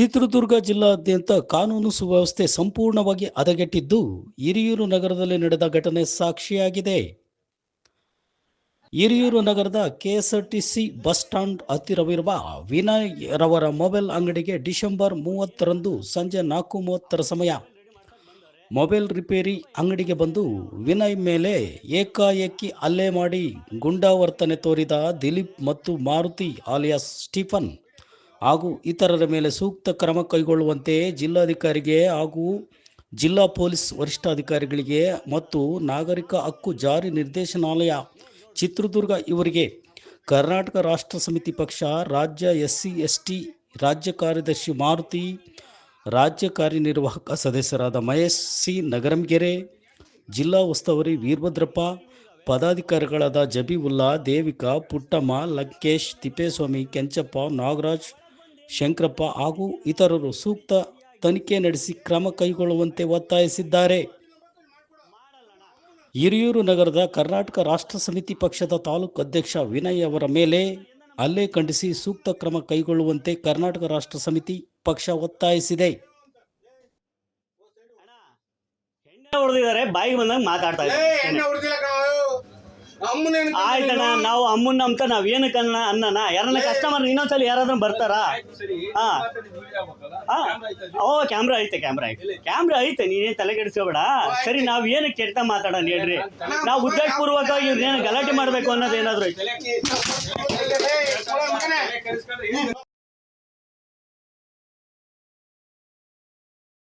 ಚಿತ್ರದುರ್ಗ ಜಿಲ್ಲಾದ್ಯಂತ ಕಾನೂನು ಸುವ್ಯವಸ್ಥೆ ಸಂಪೂರ್ಣವಾಗಿ ಹದಗೆಟ್ಟಿದ್ದು ಹಿರಿಯೂರು ನಗರದಲ್ಲಿ ನಡೆದ ಘಟನೆ ಸಾಕ್ಷಿಯಾಗಿದೆ. ಹಿರಿಯೂರು ನಗರದ ಕೆಎಸ್ಆರ್ಟಿಸಿ ಬಸ್ ಸ್ಟಾಂಡ್ ಹತ್ತಿರವಿರುವ ವಿನಯ್ ರವರ ಮೊಬೈಲ್ ಅಂಗಡಿಗೆ ಡಿಸೆಂಬರ್ ಮೂವತ್ತರಂದು ಸಂಜೆ ನಾಲ್ಕು ಮೂವತ್ತರ ಸಮಯ ಮೊಬೈಲ್ ರಿಪೇರಿ ಅಂಗಡಿಗೆ ಬಂದು ವಿನಯ್ ಮೇಲೆ ಏಕಾಏಕಿ ಹಲ್ಲೆ ಮಾಡಿ ಗುಂಡಾವರ್ತನೆ ತೋರಿದ ದಿಲೀಪ್ ಮತ್ತು ಮಾರುತಿ ಆಲಿಯಾಸ್ ಸ್ಟೀಫನ್ ಹಾಗೂ ಇತರರ ಮೇಲೆ ಸೂಕ್ತ ಕ್ರಮ ಕೈಗೊಳ್ಳುವಂತೆ ಜಿಲ್ಲಾಧಿಕಾರಿಗೆ ಹಾಗೂ ಜಿಲ್ಲಾ ಪೊಲೀಸ್ ವರಿಷ್ಠಾಧಿಕಾರಿಗಳಿಗೆ ಮತ್ತು ನಾಗರಿಕ ಹಕ್ಕು ಜಾರಿ ನಿರ್ದೇಶನಾಲಯ ಚಿತ್ರದುರ್ಗ ಇವರಿಗೆ ಕರ್ನಾಟಕ ರಾಷ್ಟ್ರ ಸಮಿತಿ ಪಕ್ಷ, ರಾಜ್ಯ ಎಸ್ ಸಿ ಎಸ್ ಟಿ ರಾಜ್ಯ ಕಾರ್ಯದರ್ಶಿ ಮಾರುತಿ, ರಾಜ್ಯ ಕಾರ್ಯನಿರ್ವಾಹಕ ಸದಸ್ಯರಾದ ಮಹೇಶ್ ಸಿ ನಗರಂಗೆರೆ, ಜಿಲ್ಲಾ ಉಸ್ತುವಾರಿ ವೀರಭದ್ರಪ್ಪ, ಪದಾಧಿಕಾರಿಗಳಾದ ಜಬೀವುಲ್ಲಾ, ದೇವಿಕಾ, ಪುಟ್ಟಮ್ಮ, ಲಂಕೇಶ್, ತಿಪ್ಪೇಸ್ವಾಮಿ, ಕೆಂಚಪ್ಪ, ನಾಗರಾಜ್ ಶಂಕರಪ್ಪ ಹಾಗೂ ಇತರರು ಸೂಕ್ತ ತನಿಖೆ ನಡೆಸಿ ಕ್ರಮ ಕೈಗೊಳ್ಳುವಂತೆ ಒತ್ತಾಯಿಸಿದ್ದಾರೆ. ಹಿರಿಯೂರು ನಗರದ ಕರ್ನಾಟಕ ರಾಷ್ಟ್ರ ಸಮಿತಿ ಪಕ್ಷದ ತಾಲೂಕು ಅಧ್ಯಕ್ಷ ವಿನಯ್ ಅವರ ಮೇಲೆ ಹಲ್ಲೆ ಖಂಡಿಸಿ ಸೂಕ್ತ ಕ್ರಮ ಕೈಗೊಳ್ಳುವಂತೆ ಕರ್ನಾಟಕ ರಾಷ್ಟ್ರ ಸಮಿತಿ ಪಕ್ಷ ಒತ್ತಾಯಿಸಿದೆ. ಬಾಯಿಗೆ ಬಂದಾಗ ಮಾತಾಡ್ತಾ ಆಯ್ತಣ್ಣ? ನಾವು ಅಮ್ಮನ್ನ ಅಂತ ನಾವ್ ಏನಕ್ಕೆ ಅನ್ನ ಅನ್ನನ ಯಾರನ್ನ ಕಸ್ಟಮರ್ ಇನ್ನೊಂದ್ಸಲ ಯಾರಾದ್ರೂ ಬರ್ತಾರಾ ಹಾ ಹಾ ಓ ಕ್ಯಾಮ್ರಾ ಐತೆ ಕ್ಯಾಮ್ರಾ ಐತೆ ಕ್ಯಾಮ್ರಾ ಐತೆ ನೀನೇನ್ ತಲೆ ಕೆಡಿಸ್ಕೋಬೇಡ ಸರಿ ನಾವ್ ಏನು ಕೆಟ್ಟ ಮಾತಾಡೋಣ ಹೇಳ್ರಿ ನಾವು ಉದ್ದೇಶಪೂರ್ವಕ ಇವ್ರನ್ನೇನು ಗಲಾಟೆ ಮಾಡ್ಬೇಕು ಅನ್ನೋದು